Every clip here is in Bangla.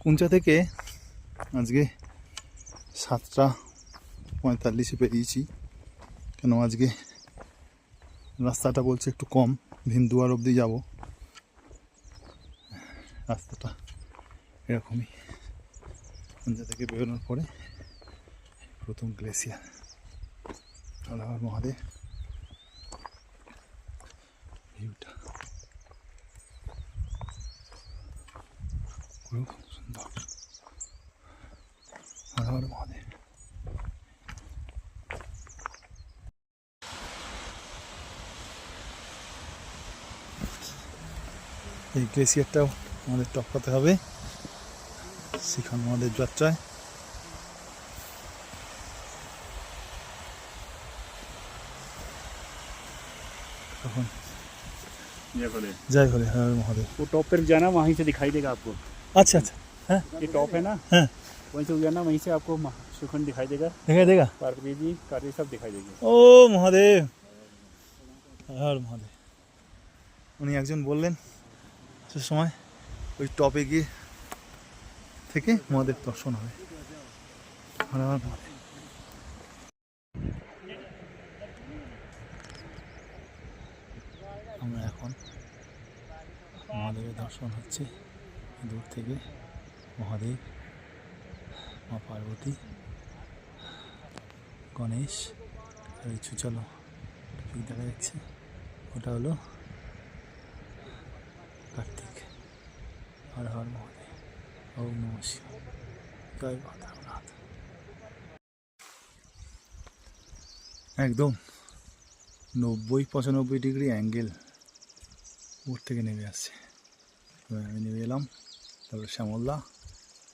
কুঞ্চা থেকে আজকে সাতটা পঁয়তাল্লিশে বেরিয়েছি। কেন আজকে রাস্তাটা বলছে একটু কম, ভিমদুয়ার অবধি যাব। রাস্তাটা এরকমই। কুঞ্চা থেকে বেরোনোর পরে প্রথম গ্লেসিয়ার আল্লাহর মহাদেব। ভিউটা। এই গ্লেসিয়ারটাও আমাদের টপকাতে হবে সেখানে আমাদের যাত্রায় তখন ये बोले জয় হলে হর মহাদেব वो टॉप पर जाना वहीं से दिखाई देगा आपको আচ্ছা আচ্ছা হ্যাঁ ये टॉप है ना হ্যাঁ वहीं से जाना वहीं से आपको महा- सुखन दिखाई देगा দেখা দেখা पार्वती जी कार्य सब दिखाई देगी ও মহাদেব হর মহাদেব উনি একজন বললেন সে সময় ওই টপে গিয়ে থেকে মহাদেব দর্শন হবে। মহাদেব আমরা এখন মহাদেবের দর্শন হচ্ছে। দূর থেকে মহাদেব, মা পার্বতী, গণেশ আর এই চুচালো দেখা যাচ্ছে ওটা হলো কার্তিক হর হর মহাদেব ওম নম শিবায়। জয় মাতারনাথ একদম নব্বই পঁচানব্বই ডিগ্রি অ্যাঙ্গেল উপর থেকে নেমে আসছে। আমি নেমে এলাম, তারপরে শ্যামলদা,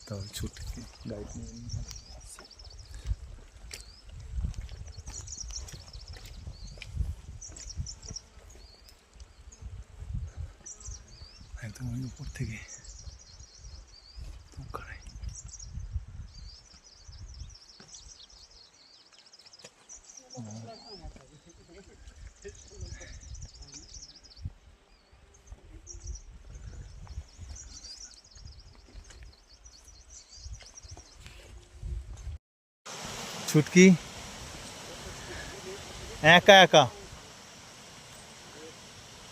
তারপরে ছুটকি গাইড নিয়ে নিয়ে আসছে। একদম ওই উপর থেকে ওখানে ছুটকি? একা একা।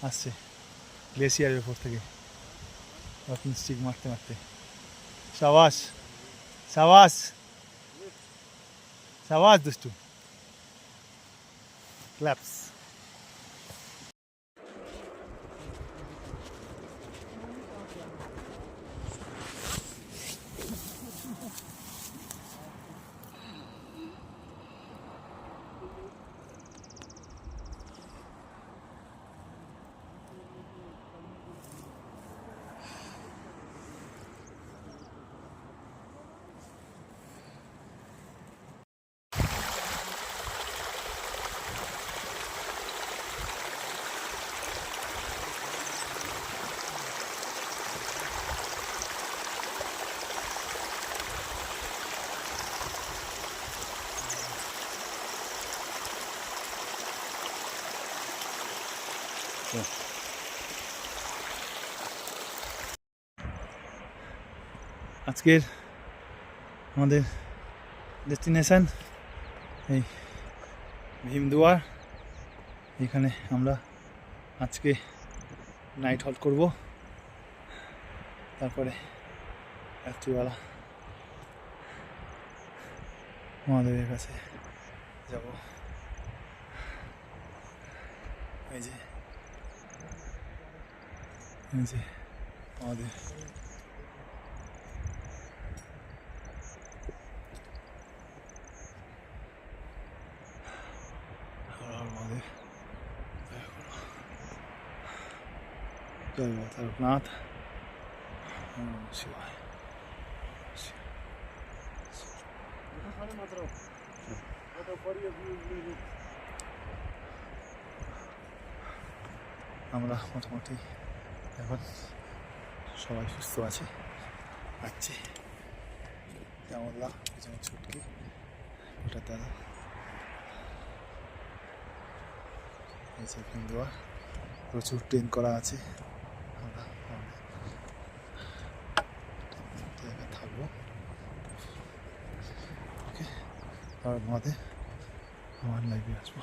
আসছে। গ্লেসিয়ারের উপর থেকে। Dacă îmi stig matemate. Savas. Savas. Savas, du știu. Claps. আজকের আমাদের ডেস্টিনেশন, এই ভীমদুয়ার এখানে আমরা আজকে নাইট হল্ট করব। তারপরে রাত্রিবেলা মহাদেবের কাছে যাব। এই যে এই যে মহাদেব হর হর মহাদেব দয়া করো। জয় মা তারকনাথ ওম নমঃ শিবায় আমরা মোটামুটি এখন সবাই সুস্থ আছে। আছে জামল্লা পিছনে ছুটকি, ওটা দাদা দেওয়া। প্রচুর ট্রেন করা আছে। আমরা থাকব। ওকে আমাদের, আমার লাইফে আসব।